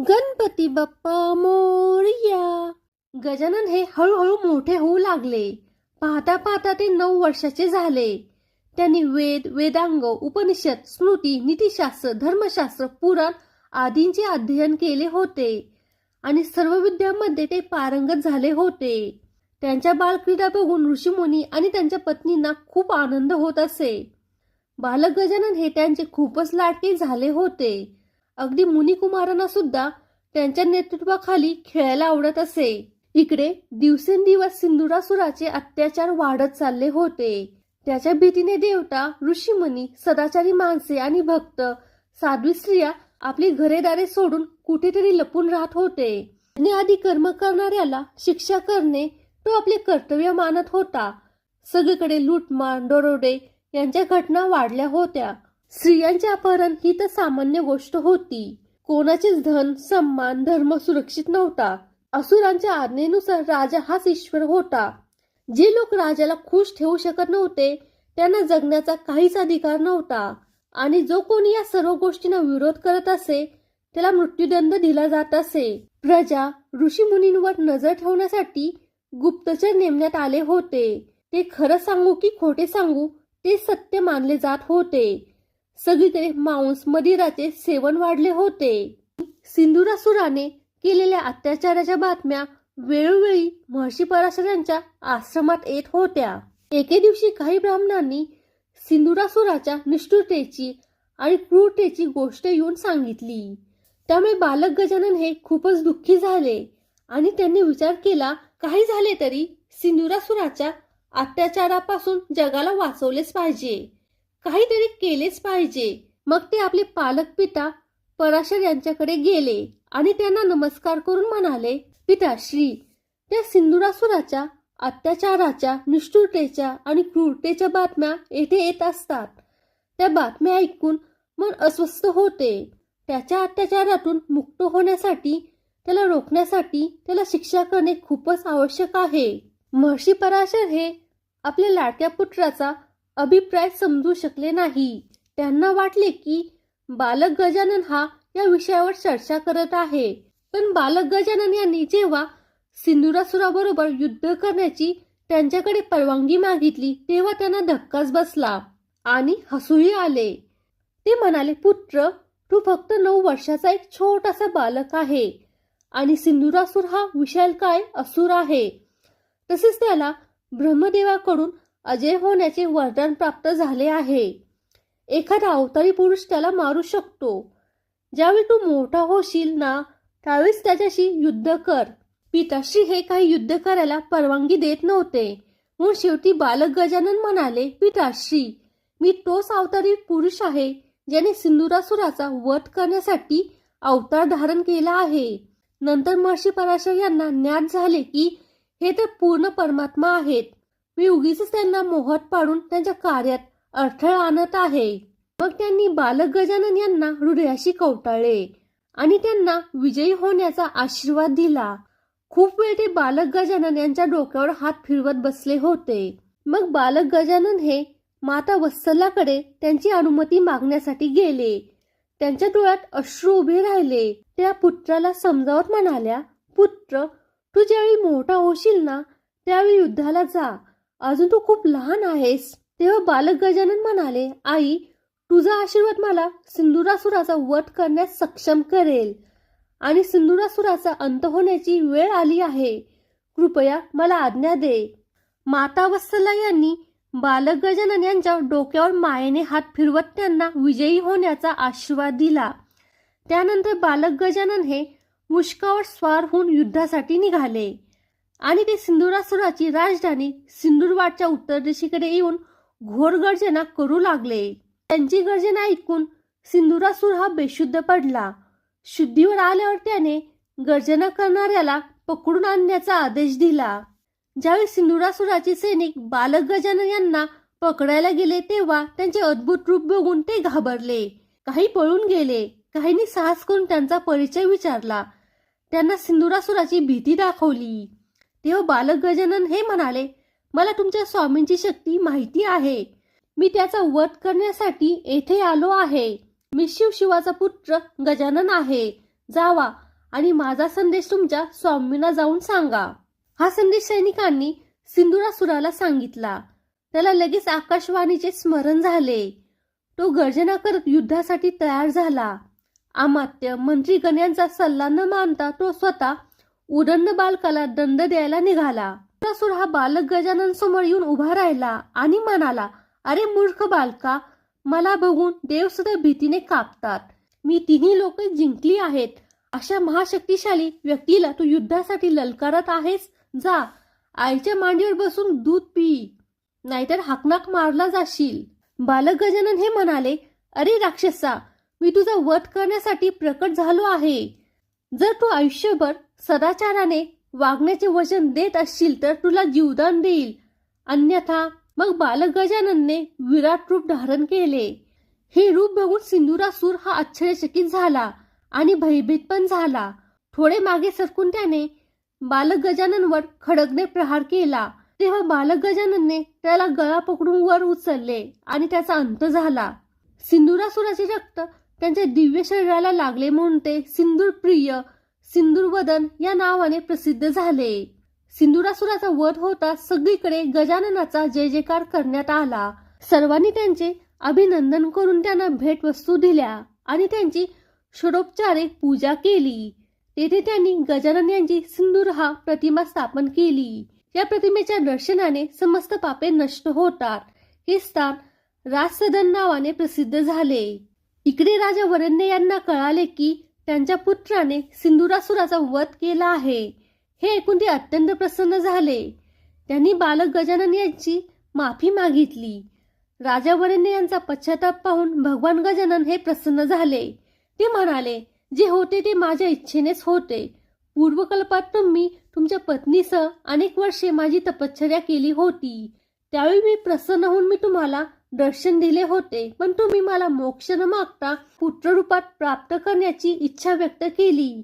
गणपती बाप्पा मोरया. गजानन हे हळूहळू मोठे होऊ लागले. पाहता पाहता ते नऊ वर्षाचे झाले. त्यांनी वेद वेदांग उपनिषद स्मृती नीतिशास्त्र धर्मशास्त्र पुराण आदींचे अध्ययन केले होते आणि सर्व विद्यांमध्ये ते पारंगत झाले होते. त्यांच्या बालक्रीडा बघून ऋषीमुनी आणि त्यांच्या पत्नींना खूप आनंद होत असे. बालक गजानन हे त्यांचे खूपच लाडके झाले होते. अगदी मुनिकुमारांना सुद्धा त्यांच्या नेतृत्वाखाली खेळायला आवडत असे. इकडे दिवसेंदिवस सिंधुरासुराचे अत्याचार वाढत चालले होते. त्याच्या भीतीने देवता ऋषीमुनी सदाचारी माणसे आणि भक्त साध्वी स्त्रिया आपली घरेदारे सोडून कुठेतरी लपून राहत होते. आणि आधी कर्म करणाऱ्याला शिक्षा करणे तो आपले कर्तव्य मानत होता. सगळीकडे लूटमार दरोडे यांच्या घटना वाढल्या होत्या. स्त्रियांचे अपहरण ही तर सामान्य गोष्ट होती. कोणाचेच धन सन्मान धर्म सुरक्षित नव्हता. असुरांच्या आज्ञेनुसार राजा हाच ईश्वर होता. जे लोक राजाला खुश ठेवू शकत नव्हते त्यांना जगण्याचा काहीच अधिकार नव्हता. आणि जो कोणी या सर्व गोष्टींना विरोध करत असे त्याला मृत्यूदंड दिला जात असे. प्रजा ऋषीमुनींवर नजर ठेवण्यासाठी गुप्तचर नेमण्यात आले होते. ते खरं सांगू की खोटे सांगू ते सत्य मानले जात होते. सगळीकडे मांस मदिराचे सेवन वाढले होते. सिंधुरासुराने केलेल्या अत्याचाराच्या बातम्या वेळोवेळी महर्षी पराशरांच्या आश्रमात येत होत्या. एके दिवशी काही ब्राह्मणांनी सिंधुरासुराच्या निष्ठुरतेची आणि क्रूरतेची गोष्ट येऊन सांगितली. त्यामुळे बालक गजानन हे खूपच दुःखी झाले आणि त्यांनी विचार केला काही झाले तरी सिंधुरासुराच्या अत्याचारापासून जगाला वाचवलेच पाहिजे. काहीतरी केलेच पाहिजे. मग ते आपले पालक पिता पराशर यांच्याकडे गेले आणि त्यांना नमस्कार करून म्हणाले पिताश्री त्या सिंधुरासुराच्या अत्याचाराच्या निष्ठुरतेच्या आणि क्रूरतेच्या बातम्या येथे येत असतात. त्या बातम्या ऐकून मन अस्वस्थ होते. त्याच्या अत्याचारातून मुक्त होण्यासाठी त्याला रोखण्यासाठी त्याला शिक्षा करणे खूपच आवश्यक आहे. महर्षी पराशर हे आपल्या लाडक्या पुत्राचा अभिप्राय समजू शकले नाही. त्यांना वाटले की बालक गजानन हा या विषयावर चर्चा करत आहे. पण बालक गजानन यांनी जेव्हा सिंधुरासुराबरोबर युद्ध करण्याची त्यांच्याकडे परवानगी मागितली तेव्हा त्यांना धक्काच बसला आणि हसूही आले. ते म्हणाले पुत्र तू फक्त नऊ वर्षाचा एक छोटासा बालक आहे आणि सिंधुरासूर हा विशालकाय असुर आहे. तसेच त्याला ब्रह्मदेवाकडून अजय होण्याचे वरदान प्राप्त झाले आहे. एखादा अवतारी पुरुष त्याला मारू शकतो. ज्यावेळी तू मोठा होशील ना त्यावेळेस त्याच्याशी युद्ध कर. पिताश्री हे काही युद्ध करायला परवानगी देत नव्हते. म्हणून शेवटी बालक गजानन म्हणाले पिताश्री मी तोच अवतारी पुरुष आहे ज्याने सिंधुरासुराचा वध करण्यासाठी अवतार धारण केला आहे. नंतर महर्षी पराशर यांना ज्ञात झाले की हे तर पूर्ण परमात्मा आहेत. मी उगीच त्यांना मोहत पाडून त्यांच्या कार्यात अडथळा आणत आहे. मग त्यांनी बालक गजानन यांना हृदयाशी कवटाळले आणि त्यांना विजयी होण्याचा आशीर्वाद दिला. खूप वेळ ते बालक गजानन यांच्या डोक्यावर हात फिरवत बसले होते. मग बालक गजानन हे माता वत्सलाकडे त्यांची अनुमती मागण्यासाठी गेले. त्यांच्या डोळ्यात अश्रू उभे राहिले. त्या पुत्राला समजावत म्हणाल्या पुत्र तू ज्यावेळी मोठा होशील ना त्यावेळी युद्धाला जा. अजून तू खूप लहान आहेस. तेव्हा बालक गजानन म्हणाले आई तुझा आशीर्वाद मला सिंधुरासुराचा वध करण्यास सक्षम करेल आणि सिंधुरासुराचा अंत होण्याची वेळ आली आहे. कृपया मला आज्ञा दे. माता वत्सला यांनी बालक गजानन यांच्या डोक्यावर मायेने हात फिरवत त्यांना विजयी होण्याचा आशीर्वाद दिला. त्यानंतर बालक गजानन हे मुष्कावर स्वार होऊन युद्धासाठी निघाले. आणि ते सिंधुरासुराची राजधानी सिंदूरवाडच्या उत्तर दिशेकडे येऊन घोर गर्जना करू लागले. त्यांची गर्जना ऐकून सिंधुरासूर हा बेशुद्ध पडला. शुद्धीवर आल्यावर त्याने गर्जना करणाऱ्याला पकडून आणण्याचा आदेश दिला. ज्यावेळी सिंधुरासुराचे सैनिक बालक गजानन यांना पकडायला गेले तेव्हा त्यांचे अद्भुत रूप बघून ते घाबरले. काही पळून गेले. काहींनी साहस करून त्यांचा परिचय विचारला. त्यांना सिंधुरासुराची भीती दाखवली. तेव्हा बालक गजानन हे म्हणाले मला तुमच्या स्वामींची शक्ती माहिती आहे. मी त्याचा वध करण्यासाठी येथे आलो आहे. मी शिवशिवाचा पुत्र गजानन आहे. जावा आणि माझा संदेश तुमच्या स्वामींना जाऊन सांगा. हा संदेश सैनिकांनी सिंधुरासुराला सांगितला. त्याला लगेच आकाशवाणीचे स्मरण झाले. तो गर्जना करत युद्धासाठी तयार झाला. अमात्य मंत्रीगण यांचा सल्ला न मानता तो स्वतः उदंड बालकाला दंड द्यायला निघाला. असुर हा बालक गजानन समोर येऊन उभा राहिला आणि म्हणाला अरे मूर्ख बालका मला बघून देव सुद्धा भीतीने कापतात. मी तिन्ही लोक जिंकली आहेत. अशा महाशक्तिशाली व्यक्तीला तू युद्धासाठी ललकारत आहेस? जा आईच्या मांडीवर बसून दूध पी. नाहीतर हाकनाक मारला जाशील. बालक गजानन हे म्हणाले अरे राक्षसा मी तुझा वध करण्यासाठी प्रकट झालो आहे. जर तू आयुष्यभर सदाचाराने वागण्याचे वचन देत असशील तर तुला जीवदान देईल. अन्यथा मग बालक गजाननने विराट रूप धारण केले. हे रूप बघून सिंधुरासूर हा आश्चर्यचकित झाला आणि भयभीत पण झाला. थोडे मागे सरकून त्याने बालक गजाननवर खडगने प्रहार केला. तेव्हा बालक गजाननने त्याला गळा पकडून वर उचलले आणि त्याचा अंत झाला. सिंधुरासुराचे रक्त त्यांच्या दिव्य शरीराला लागले म्हणून ते सिंदूर प्रिय सिंदूरवदन या नावाने प्रसिद्ध झाले. सिंदुरासुराचा वध होता सगळीकडे गजाननाचा जय जयकार करण्यात आला. सर्वांनी त्यांचे अभिनंदन करून त्यांना भेटवस्तू दिल्या आणि त्यांची षडोपचारे पूजा केली. तेथे त्यांनी गजानन यांची सिंदूर हा प्रतिमा स्थापन केली. या प्रतिमेच्या दर्शनाने समस्त पापे नष्ट होतात. हे स्थान राजसदन नावाने प्रसिद्ध झाले. इकडे राजा वरण्य यांना कळाले की त्यांच्या पुत्राने सिंधुरासुराचा वध केला आहे. हे ऐकून ते अत्यंत प्रसन्न झाले. त्यांनी बालक गजानन यांची माफी मागितली. राजा यांचा पश्चाताप पाहून भगवान गजानन हे प्रसन्न झाले. ते म्हणाले जे होते ते माझ्या इच्छेनेच होते. पूर्वकल्पात तुम्ही तुमच्या पत्नीसह अनेक वर्षे माझी तपश्चर्या केली होती. त्यावेळी मी प्रसन्न होऊन मी तुम्हाला दर्शन दिले होते पण तुम्ही मला मोक्ष न मागता पुत्ररूपात प्राप्त करण्याची इच्छा व्यक्त केली.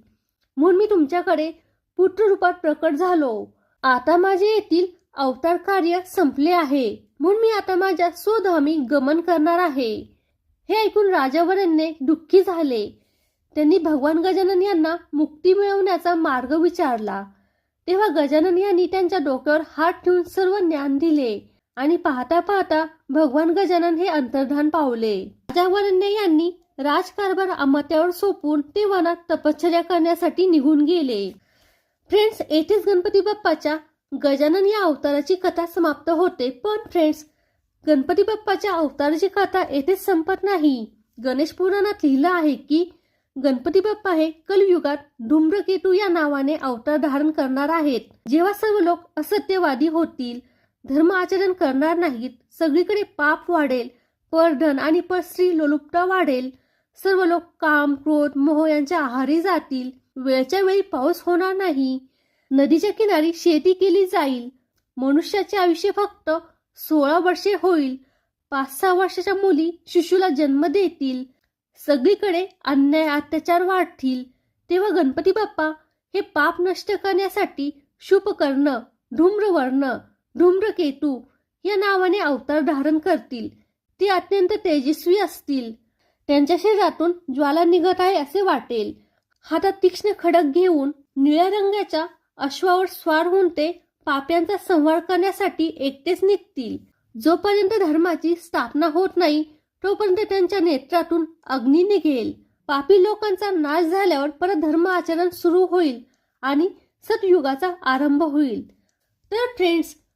म्हणून मी तुमच्याकडे पुत्ररूपात प्रकट झालो. आता माझे येथील अवतार कार्य संपले आहे. म्हणून मी आता माझ्या स्वधामी गमन करणार आहे. हे ऐकून राजावरांने दुःखी झाले. त्यांनी भगवान गजानन यांना मुक्ती मिळवण्याचा मार्ग विचारला. तेव्हा गजानन यांनी त्यांच्या डोक्यावर हात ठेवून सर्व ज्ञान दिले. आणि पाहता पाहता भगवान गजानन हे अंतर्धान पावले. राजावरण्य यांनी राजकारभार अमात्यावर सोपून ते वनात तपश्चर्या करण्यासाठी निघून गेले. फ्रेंड्स येथेच गणपती बाप्पाच्या गजानन या अवताराची कथा समाप्त होते. पण फ्रेंड्स गणपती बाप्पाच्या अवताराची कथा येथेच संपत नाही. गणेश पुराणात लिहिलं आहे की गणपती बाप्पा हे कलयुगात धूम्रकेतू या नावाने अवतार धारण करणार आहेत. जेव्हा सर्व लोक असत्यवादी होतील धर्म आचरण करणार नाहीत. सगळीकडे पाप वाढेल परधन आणि परस्त्री लोलुपता वाढेल. सर्व लोक काम क्रोध मोह यांच्या आहारी जातील. वेळच्या वेळी पाऊस होणार नाही. नदीच्या किनारी शेती केली जाईल. मनुष्याचे आयुष्य फक्त सोळा वर्षे होईल. पाच सहा वर्षाच्या मुली शिशूला जन्म देतील. सगळीकडे अन्याय अत्याचार वाढतील. तेव्हा गणपती बाप्पा हे पाप नष्ट करण्यासाठी शुभ कर्ण धूम्रवर्ण धूम्रकेतू या नावाने अवतार धारण करतील. ते अत्यंत तेजस्वी असतील. त्यांच्या शरीरातून ज्वाला निघत आहे असे वाटेल. हातात तीक्ष्ण खडक घेऊन निळ्या रंगाच्या अश्वावर स्वार होऊन ते पाप्यांचा संहार करण्यासाठी एकटेच निघतील. जोपर्यंत धर्माची स्थापना होत नाही तोपर्यंत त्यांच्या नेत्रातून अग्नी निघेल. पापी लोकांचा नाश झाल्यावर परत धर्म आचरण सुरू होईल आणि सतयुगाचा आरंभ होईल. तर फ्रेंड्स